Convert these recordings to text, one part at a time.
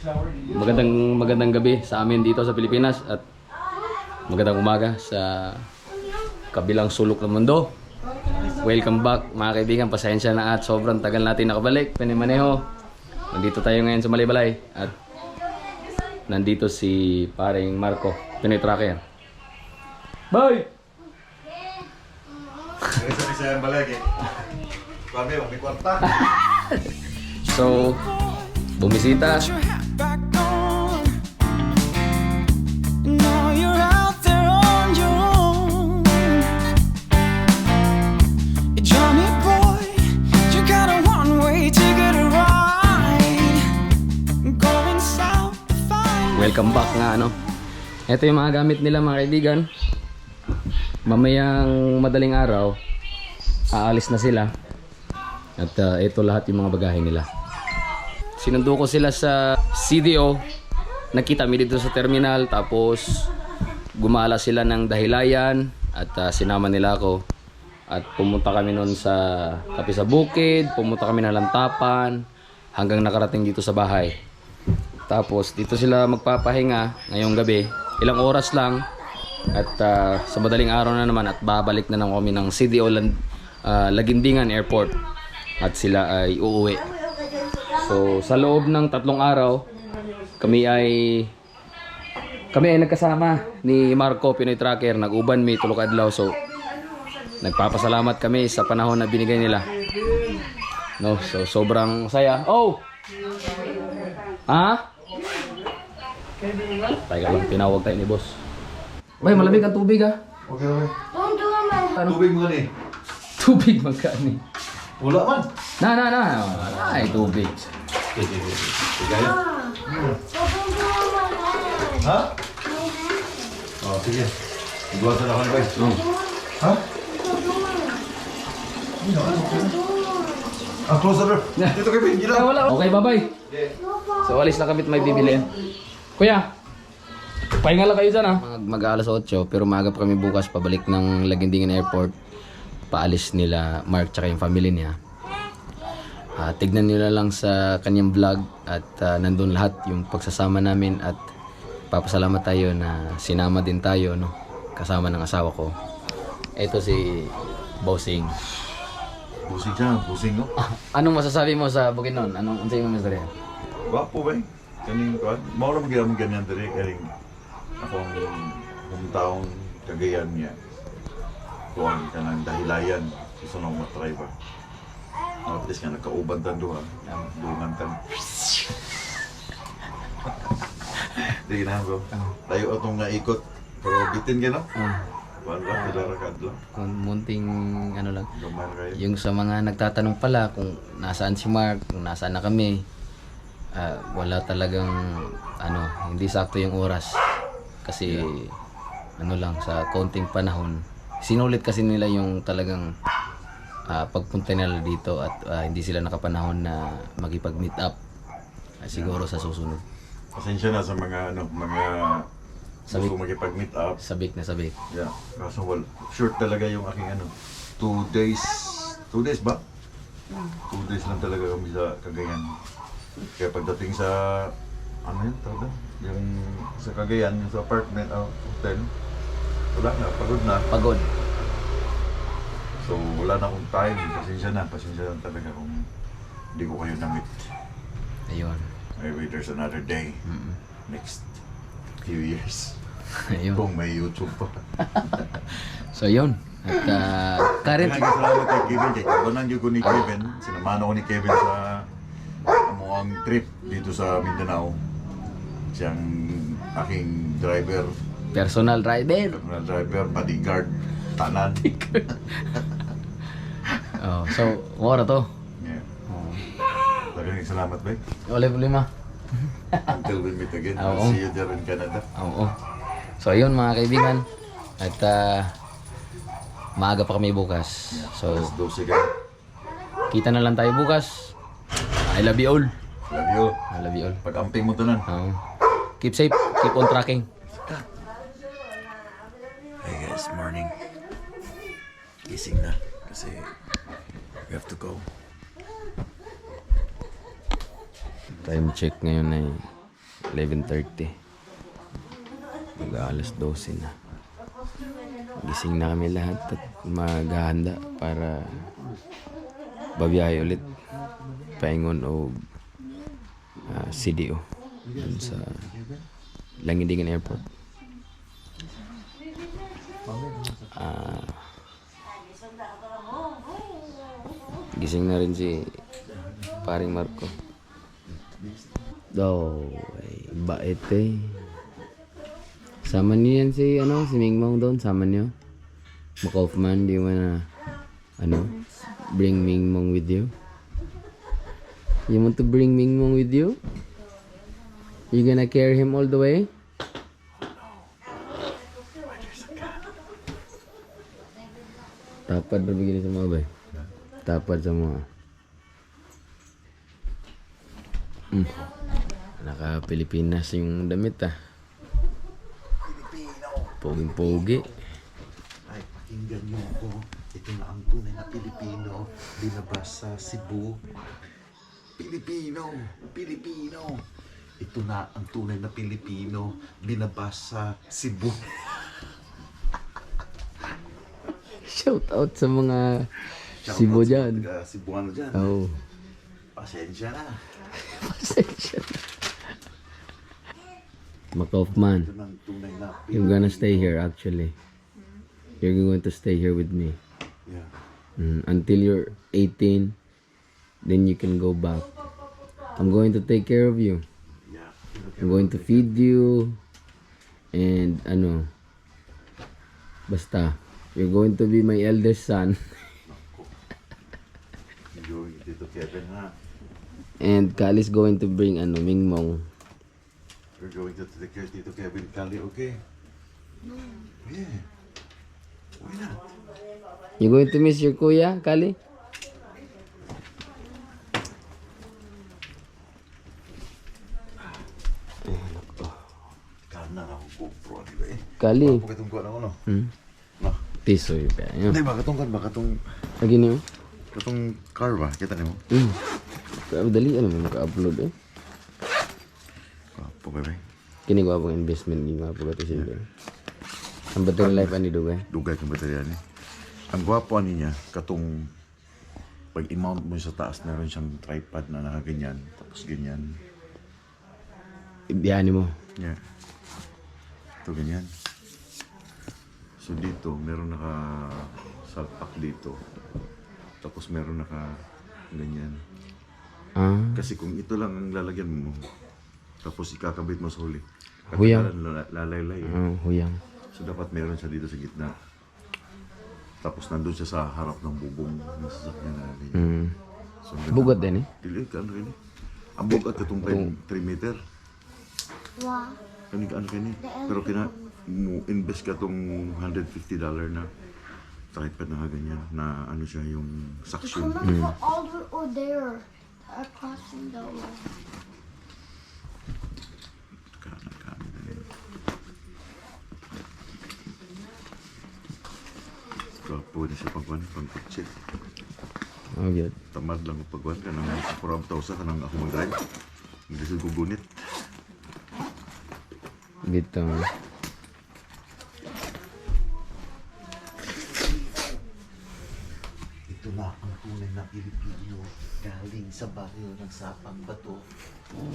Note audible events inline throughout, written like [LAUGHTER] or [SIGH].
Magandang magandang gabi sa amin dito sa Pilipinas at magandang umaga sa kabilang sulok ng mundo. Welcome back mga kaibigan, pasensya na at sobrang tagal natin nakabalik. Panimaneho, nandito tayo ngayon sa Malibalay at nandito si paring Marco, Pinoy Tracker. Bye! [LAUGHS] Isa Welcome back nga ano. Ito yung mga gamit nila mga kaibigan. Mamayang madaling araw, aalis na sila. At uh, ito lahat yung mga bagahe nila. Sinundo ko sila sa CDO. Nakita mi dito sa terminal. Tapos gumala sila ng dahilayan. At uh, sinama nila ako. At pumunta kami noon sa Kapi sa Bukid. Pumunta kami ng Lantapan. Hanggang nakarating dito sa bahay. Tapos dito sila magpapahinga ngayong gabi. Ilang oras lang. At ah, sa madaling araw na naman at babalik na naman kami ng CDO Land, ah, Lagindingan Airport. At sila ay uuwi. So sa loob ng tatlong araw, kami ay kami ay nagkasama ni Marco Pinoy Tracker, nag-uban mi tulog adlaw. So nagpapasalamat kami sa panahon na binigay nila. No, so sobrang saya. Oh! Ha? Tayo lang, tinawag tayo ni boss. Bay, malamig ang tubig ah. Okay, okay. Ano? Tubig mo ni. Tubig [LAUGHS] magkani. Wala man. Na, na, na. Ay, tubig. Sige. Ha? Oh, sige. Buwan sa ako ni guys. Oh. Ha? Ah, closer door. [LAUGHS] Dito kay gila. wala. Okay, bye-bye. So, alis na kami at may bibili. Kuya, pahinga lang kayo dyan ah. Mag, mag alas 8, pero maaga pa kami bukas pabalik ng Lagindingan Airport. Paalis nila Mark tsaka yung family niya. Ah, tignan nila lang sa kanyang vlog at ah, nandun lahat yung pagsasama namin at papasalamat tayo na sinama din tayo no kasama ng asawa ko. Ito si Bossing. Busing siya, busing no? Anong masasabi mo sa Bukidnon? Anong unsay mo masarya? Wapo ba eh? Kaning kuan. Mao ra gyud ganyan diri kaling akong hometown Cagayan niya. Kuan kanang dahilayan sa sunong mo try ba. At least nga nagkauban tan duha. Dungan tan. [LAUGHS] Sige na bro. Tayo atong naikot. Pero bitin ka no? Kuan ba? Sila ra kadlo. Kung munting ano lang. Ra. Yung sa mga nagtatanong pala kung nasaan si Mark, kung nasaan na kami, ah, wala talagang ano, hindi sakto yung oras. Kasi ano lang sa konting panahon. Sinulit kasi nila yung talagang ah, pagpunta nila dito at ah, hindi sila nakapanahon na makipag-meet up. Ah, siguro sa susunod. Pasensya na sa mga ano, mga Sabi- gusto makipag-meet up. Sabik na sabik. Yeah, kaso wal, short talaga yung aking ano, two days, two days ba? Two days lang talaga kami sa Cagayan. Kaya pagdating sa, ano yun, doon? Yung sa Cagayan, yung sa apartment, ah, hotel, wala na, pagod na. Pagod. So wala na akong time, pasensya na, pasensya na talaga kung hindi ko kayo na-meet. Ayun. Maybe there's another day, Mm. next few years. [LAUGHS] Ayun. Kung may YouTube pa. [LAUGHS] So yun. At ah, current Kaya salamat kay Kevin. Kay Kabanan yung ko ni Kevin. Sinamahan ako ni Kevin sa amuang trip dito sa Mindanao. Siyang aking driver, personal driver. personal driver, bodyguard, tanan. [LAUGHS] Oh, so, wala to. yeah. Oh. Talagang salamat ba? Wala problema. Until we meet again. [LAUGHS] I'll see you there in Canada. Oo. So, ayun mga kaibigan. At ah, maaga pa kami bukas. So, Alas 12 ka. kita na lang tayo bukas. I love you all. Love you. I love you all. Pag-amping mo tanan. Oo. keep safe. Keep on tracking. Hey guys, morning. Gising na kasi we have to go. Time check ngayon ay 11.30. Mag alas 12 na. Gising na kami lahat at maghahanda para babiyahe ulit. Paingon o CDO dun sa Langindingan Airport. Ah, gising na rin si paring Marco. Daw, ay bait eh. Sama niyo yan si, ano, si Mingmong doon, sama niyo. Makofman, do you wanna, ano, bring Mingmong with you? You want to bring Mingmong with you? You gonna carry him all the way? Tapad na begini sa mga bay. Tapad sa mga. Mm. Naka-Pilipinas yung damit ah. Poging-pogi. Ay, pakinggan niyo ako. Ito na ang tunay na Pilipino. Binabas sa Cebu. Pilipino! Pilipino! Ito na ang tunay na Pilipino. Binabas sa Cebu. [LAUGHS] Shout out sa mga Shout Cebu out sa dyan. mga Cebuano dyan. Oh. Pasensya na. [LAUGHS] Pasensya. Ito na ang tunay na You're gonna stay here actually. You're going to stay here with me. Yeah. Mm, until you're 18, then you can go back. I'm going to take care of you. I'm going to feed you. And ano, basta, you're going to be my eldest son. [LAUGHS] And Kali's going to bring ano, Mingmong. We're going to take care dito Kevin Kali, okay? Yeah. Why not? You going to miss your kuya, Kali? Kana ako GoPro, di ba eh? Kali. Pag itong kuha ng ano? Hmm? No. Tisoy pa. Yun. Hindi ba, katong kan ba? Katong, Lagi niyo? katong car ba? Kita niyo mo? Hmm. Dali ano mo maka-upload eh. Kapo ba ba? Kini ko abang investment ni mga pagkati sila. Ang battery life ani dugay. Dugay kang baterya ni. Ang gwapo ani niya, katong pag i-mount mo sa taas, meron siyang tripod na nakaganyan. Tapos ganyan. Ibiyani mo. Yeah. Ito ganyan. So dito, meron naka salpak dito. Tapos meron naka ganyan. Ah. Kasi kung ito lang ang lalagyan mo, tapos ikakabit mo sa huli. Huyang. Lalaylay. eh. Ah, huyang. So dapat meron siya dito sa gitna. Tapos nandun siya sa harap ng bubong ng sasakyan na ganyan. Mm. So. Bugat din eh. Dili, ka ano kani? Ang bugat katong 3 meter. Wow. Kani ka ano kani? Pero kina mo invest ka tong 150 dollar na tripod na ganyan na ano siya yung suction. On, all the or there. Are crossing the. Kanan kanan. Kapo na siya pagkuhan, pagkutsit. Oh, good. Tamad lang ang pagkuhan ka nang 4,000 ka nang ako mag-drive. Hindi siya gugunit. Dito. Ito sa baryo ng Sapang Bato.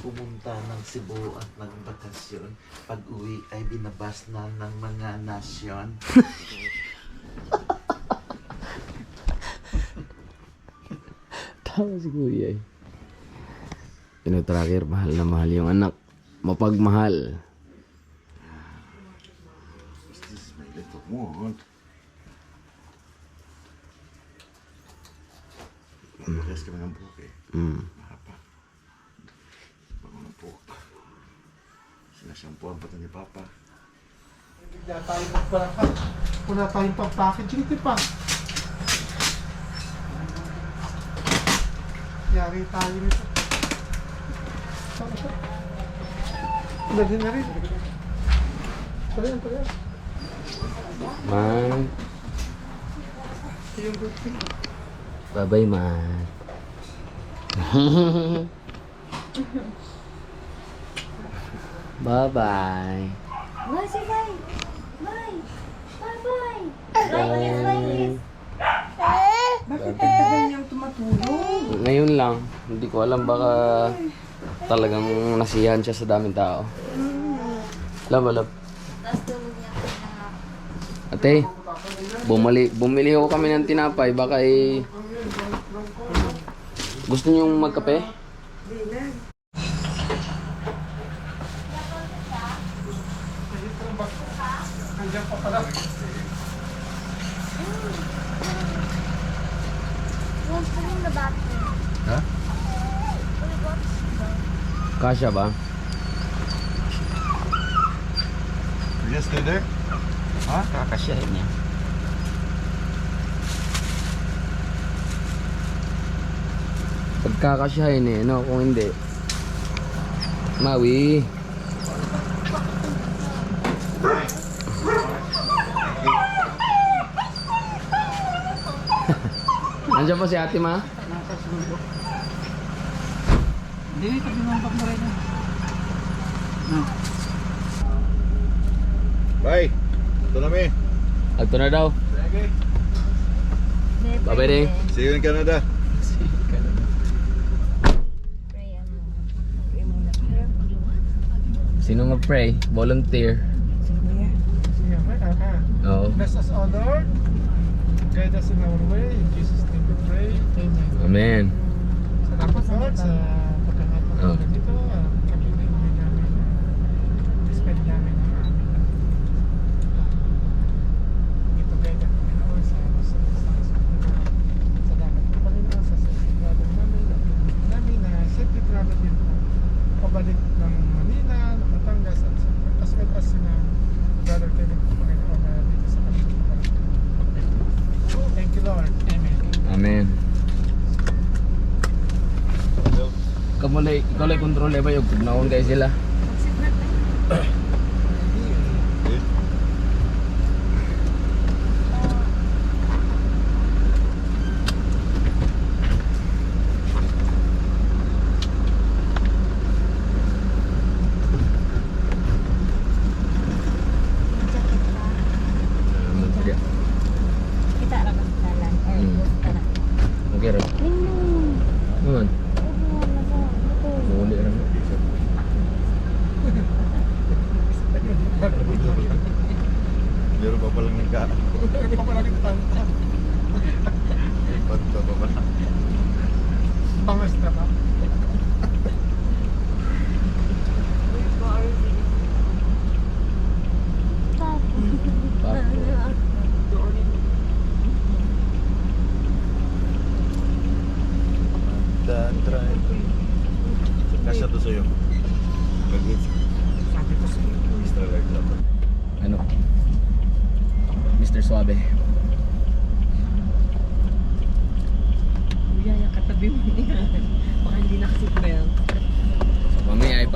Pumunta ng Cebu at nagbakasyon. Pag uwi ay binabas na ng mga nasyon. Tama si kuya eh. Pino tracker, mahal na mahal yung anak. Mapagmahal. This is my little one. Yes ka ng buhok. Mm. Bago ng buhok. Sinasampuan pa ito ni Papa. Wala tayong pagpaka. Wala tayong pag-packaging, di pa. Yari tayo nito. Dali na rin. Pala yan, pala yan. Man. Bye-bye, man. [LAUGHS] Bye-bye. Bye, say bye. Bye. Bye, bye. Like this, like this. Ngayon lang, hindi ko alam baka talagang nasiyahan siya sa daming tao. Love, love. Ate, bumali, bumili ako kami ng tinapay. Baka eh... Gusto niyong magkape? Nandiyan pa pala. Ha? Kasya ba? You just stay there? Ha? Kakasyahin niya. Pagkakasyahin eh, no? Kung hindi. Mawi. [LAUGHS] Nandiyan pa si ate ma? Bye! Ito na mi. Agto na daw. Bye-bye. See you in Canada. Sino mag-pray? Volunteer. Sige, may aha. Oo. Bless us, O Lord. Guide us in our way. In Jesus' name we pray. Amen. Amen. Salamat Lord sa pagkakataon Oh. na ganito. Ah, kami na hindi namin uh, spend namin ang aming dito guide at Panginoon sa sa sa sa Salamat po Panginoon sa safety travel namin at tulungan namin na safety travel din po pabalik ng Manila, ng Batangas at sa as well as sina Brother Kevin po Panginoon na dito sa kanilang pabalik. Thank you Lord. Amen. Amen. Kamu lay, ikaw lay kontrol ba yung naon kayo sila? Kita lang ang talan. Eh, Hmm. gusto na. Okay rin. Tingnan. Naman. Tingnan na sa- ito. Muli rin. Meron pa palang nagka. Ito pa pala yung tanta. Pagka pa pala. Pangas na ba? Dan try. Kasya to sa'yo. Pag-hit. Sabi ko sa iyo. Extra large lang. Ano? Mr. Suave. Kuya, yung katabi mo niya. Baka hindi nakasipwell. So,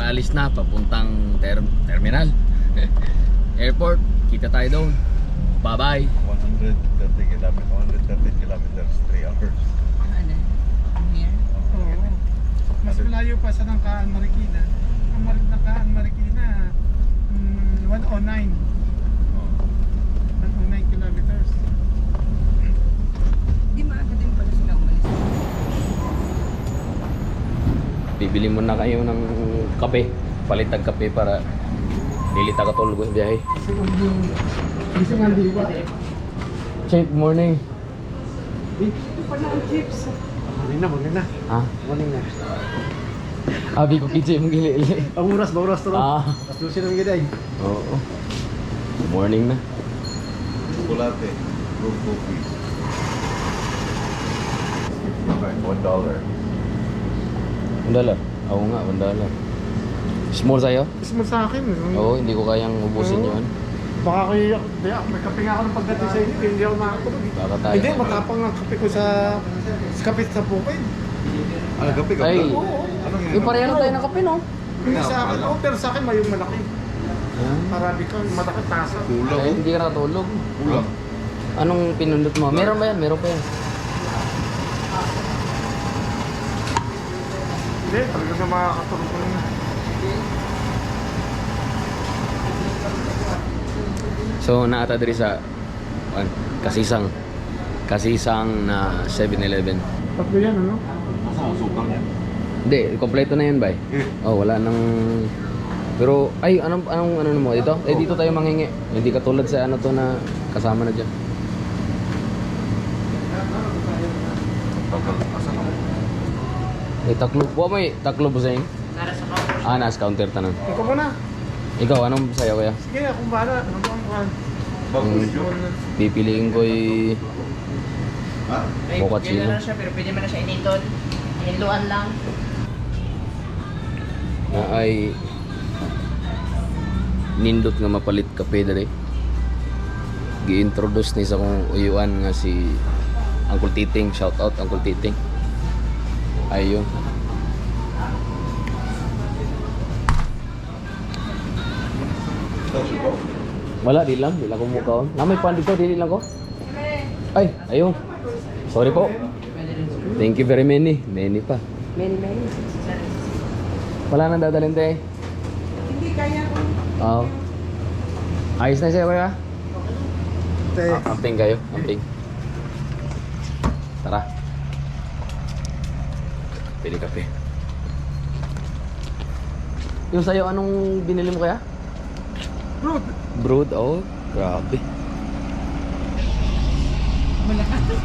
paalis na papuntang ter- terminal. [LAUGHS] Airport. Kita tayo doon. Bye-bye. 130 kilometers. 130 kilometers. 3 hours. Ano? Here? Oo. Mas malayo pa sa Nangkaan, Marikina. Ang Nangkaan, Marikina, mm, 109. 109 kilometers. Hindi maaga din pala sila umalis. Bibili muna kayo ng kape. Palitag kape para dili ta katulog sa biyahe. Che, good morning. Ito pa na ang chips. Morning na, morning na. Ha? Morning na. Abi ko kitse mong gili. Ang oras ba oras to? Ah. Doon siya namin giday. Oo. Good morning na. Chocolate. Brew coffee. Okay, one dollar. Dollar. Oo nga, dollar. Small sa'yo? Small sa akin. eh. Oo, hindi ko kayang ubusin Oo. yun. Baka kayo, di, may kape nga ako ng pagdating sa inyo, hindi ako makakatulog. eh. Baka tayo. Hindi, matapang ang kape ko sa, sa kape sa bukid. Ano, gabi ka Ay. pala? Oo. Anong Yung pareho lang tayo ng kape, no? Hindi sa akin, oh, pero sa akin may yung malaki. Arabica, malaki tasa. Kulang. Ay, hindi ka nakatulog. Kulang. Anong pinundot mo? Meron ba yan? Meron pa yan. Hindi, talaga sa mga katulog ko So naata diri sa an, kasisang kasisang na 7-Eleven. Tatlo yan, ano? Sa sukal yan. Hindi, kompleto na yan, bay. [LAUGHS] Oh, wala nang pero ay anong anong ano mo dito? Eh dito tayo mangingi. Hindi katulad sa ano to na kasama na diyan. Eh taklo, wa may taklo ba sa inyo? Ah, nasa counter tanan. Ikaw muna. Ikaw anong sayo kuya? Sige, akong bahala. Ano ba ang kuhan? Bago video? Pipiliin ko y Ha? Mocha Pwede na siya, pero pwede mo na siya initod. Hinluan lang. na ay nindot nga mapalit kape dali. Gi-introduce ni sa kong uyuan nga si Uncle Titing, shout out Uncle Titing. Ayun. Wala, di lang. Di lang ko mukhaon. Namay pan dito, dili lang ko. Ay, ayun. Sorry po. Thank you very many. Many pa. Many, many. Wala nang dadalhin te. Hindi kaya ko. Oo. Ayos na siya, kuya. Te. Ah, amping kayo. Amping. Tara. Pili kape. Yung sa'yo, anong binili mo kaya? Bro, Brood? Oh, grabe.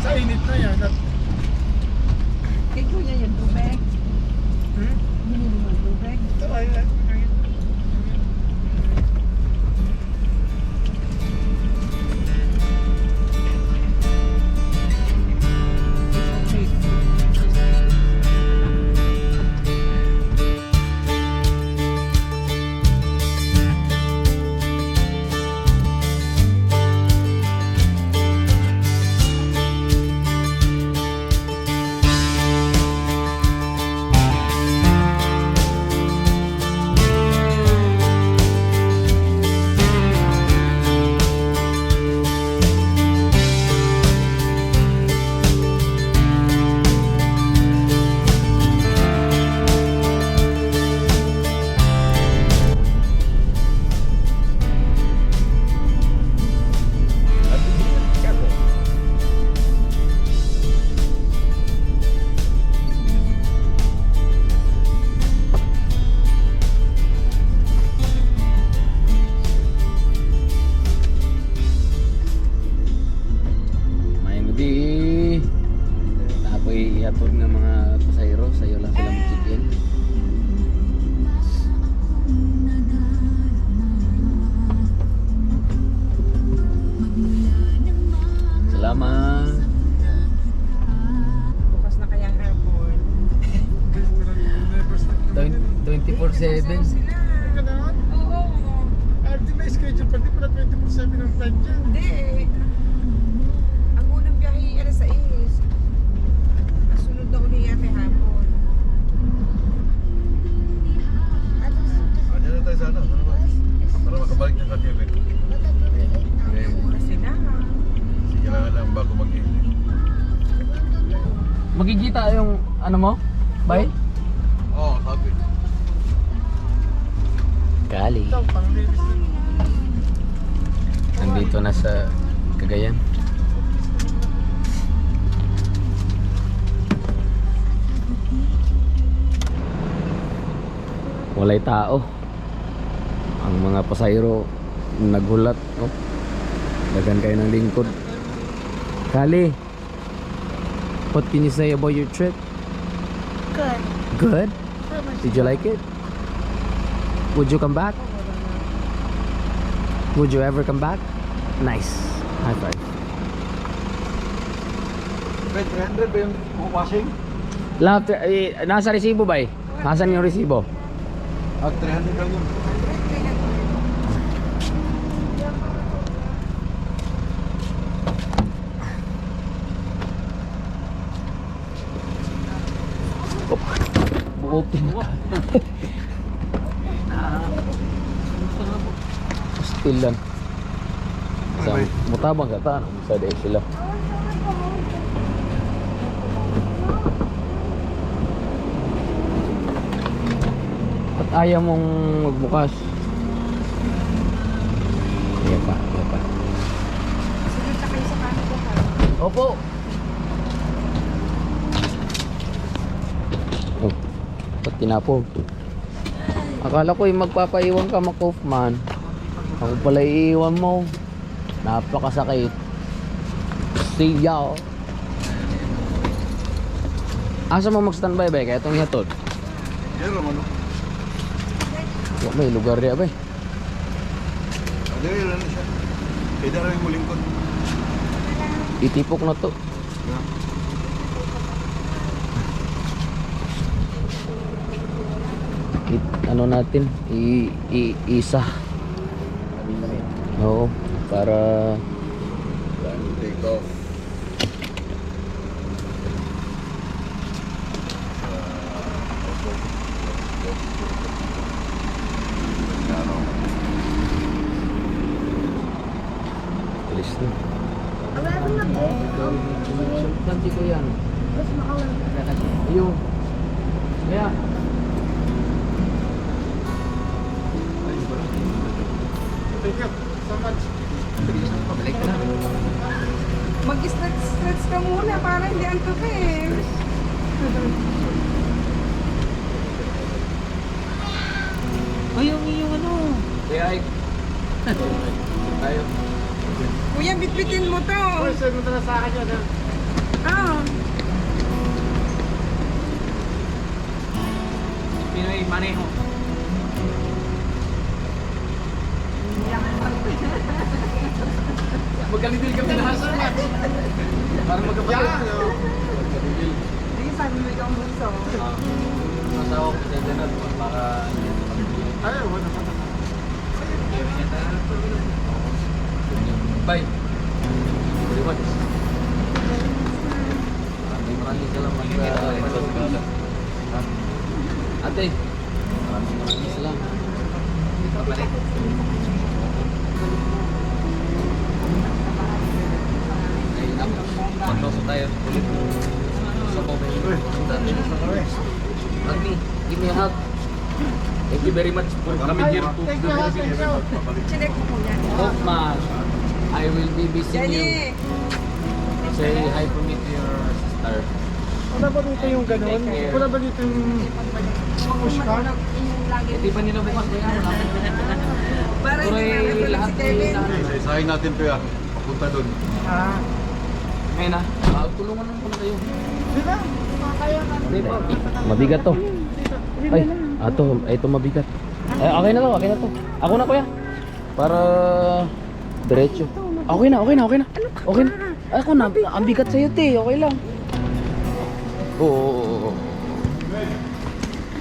sa init na yan. At, Kay kuya yung tubig. hmm? Binili mo yung tubig. Ito ay, Walay tao. Ang mga pasayro naghulat. Oh. Dagan kayo ng lingkod. Kali, what can you say about your trip? Good. Good? Did you like it? Would you come back? Would you ever come back? Nice. High five. Wait, 300 ba yung washing? Lahat, eh, nasa resibo ba eh? Nasaan yung resibo? Ah, 300 lang yun. Buotin mo. [LAUGHS] Still lang. Sa mutabang ka ta, sa day sila. Ayaw mong magbukas. Iya pa, iya pa. Sunod na kayo sa Canada ha. Opo. Oh, ba't tinapog? Akala ko yung magpapaiwan ka, Makofman. Ako pala iiwan mo. Napakasakit. See ya. Asa mo mag-standby ba? Kaya itong yatod. Yan naman? Wa may lugar diya ba? Ano yun, ano siya? Kaya rin mo lingkod. Itipok na to. I, ano natin? I, i, isa. Oo, para take off. Ano? alis na. Wala akong mag-get. Nanti ko yan. Tapos makawala. Ayun. Kaya. Thank you so much. Pabalik ka na. Mag-stretch-stretch ka muna para hindi antok ka eh. Kaya ay. Tayo. Kuya, bitbitin mo to. Uy, send mo na sa akin yun. ha? Ah. Pinoy maneho. [LAUGHS] Magkalibig kami lahat sa Para magkapatid. Sige, sabi mo ikaw bunso. Masawa ko sa dyan para Ay, wala pa. Bye. Very much. Maraming maraming salamat sa panonood. Ate, maraming maraming salamat. Pabalik. Ay, ako. Magloso tayo ulit. Sa mobile. Agni, give me a hug. Thank you very much for coming here to Thank you, ha, thank you. Chinek mo muna. Hopman. I will be visiting you. Say hi for me to your sister. Wala ba dito yung ganun? Wala ba dito yung push cart? Hindi pa nila bukas kaya wala. Para hindi eh, na lahat si Kevin. na- Isa-isahin natin to ya. Papunta doon. Ah, Ngayon na. Ah, tulungan muna kayo. di ba? Kaya na. Mabigat to. Ay, ato, ito mabigat. Ay, okay na to, okay na to. Ako na kuya. Para diretso. Okay na, okay na, okay na. Okay na. Ako na, ang bigat sa'yo te, okay lang. Oo, oo, oo, oo.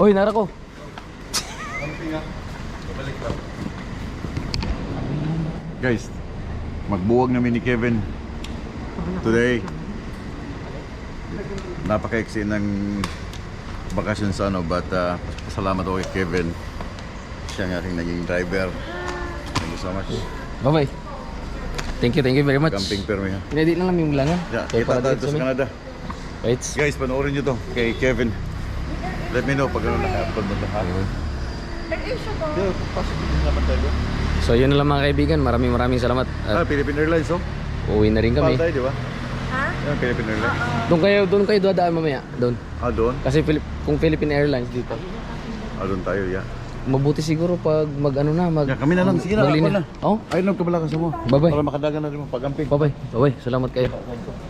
Oy, nara ko. Guys, magbuwag namin ni Kevin today. Napaka-eksi ng bakasyon sa ano, but uh, pasalamat ako kay Kevin. Siya ang aking naging driver. Thank you so much. Bye-bye. Thank you, thank you very much. Camping permi ha. Pinedit lang namin yung langan. Yeah, Kaya kita tayo dito sa Canada. Wait. Guys, panoorin nyo to kay Kevin. Let me know pag ano naka-upload mo to ha. So yun na lang mga kaibigan, maraming maraming salamat. Ah, Philippine Airlines oh. Uwi na rin kami. Pal tayo, di ba? Ha? Yeah, Philippine Airlines. Doon kayo, doon kayo dadaan mamaya. Doon. Ah, doon? Kasi Philip, kung Philippine Airlines dito, Ah, doon tayo, yeah. mabuti siguro pag mag ano na, mag Yeah, kami na lang. Sige na, ako na. Oh, Ay, nag kabala ka sa mo. Bye-bye. Para makadagan na rin mo pag-amping. bye-bye. Bye-bye. Salamat kayo.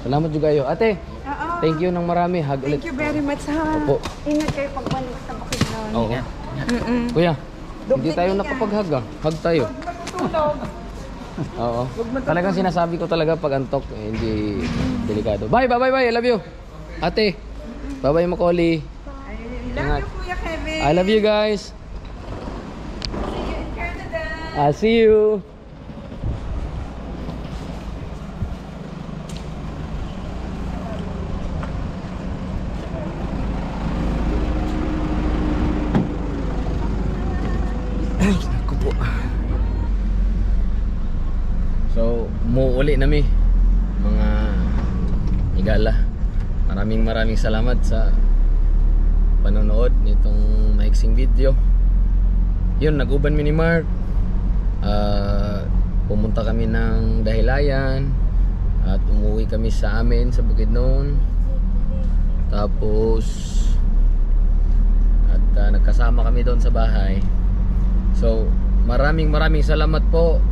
Salamat juga kayo. Ate, Oo. thank you ng marami. Hug ulit. Thank you very much ha. Opo. Ingat kayo pagbalik sa bakasyon. Oo. Kuya, hindi tayo nakapag-hug ah. Hug tayo. Tulog. Oo. Talagang sinasabi ko talaga pag antok, eh, hindi delikado. Bye, bye, bye, bye. I love you. Ate, bye-bye Macaulay. Love you, Kuya Kevin. I love you guys. See you in Canada. I'll see you. Ay, naku po. So, muuli nami mga igala. Maraming maraming salamat sa panonood nitong maiksing video. Yun, nag-uban mi ni Mark. Ah, pumunta kami ng Dahilayan at umuwi kami sa amin sa Bukidnon. Tapos at ah, nagkasama kami doon sa bahay. So, maraming maraming salamat po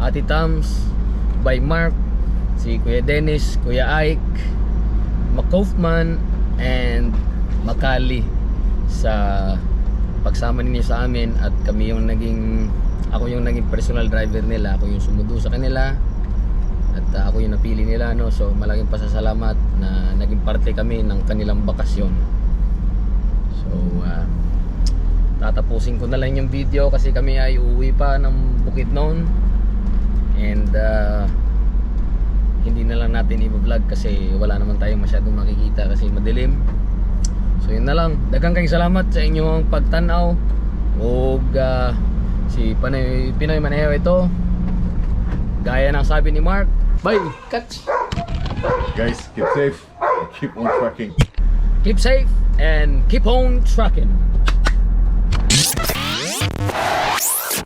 Ate Tams, by Mark, si Kuya Dennis, Kuya Ike, McCaufman, and Makali sa pagsama ninyo sa amin at kami yung naging ako yung naging personal driver nila. Ako yung sumundo sa kanila at uh, ako yung napili nila no? So malaking pasasalamat na naging parte kami ng kanilang bakasyon. So uh, tatapusin ko na lang yung video kasi kami ay uuwi pa ng Bukidnon and uh, hindi na lang natin i-vlog kasi wala naman tayong masyadong makikita kasi madilim. So yun na lang. Daghang kayong salamat sa inyong pagtanaw. Ug uh, si Panoy, Pinoy Maneho ito. Gaya ng sabi ni Mark. Bye! Catch! Guys, keep safe. Keep on tracking. keep safe and keep on trucking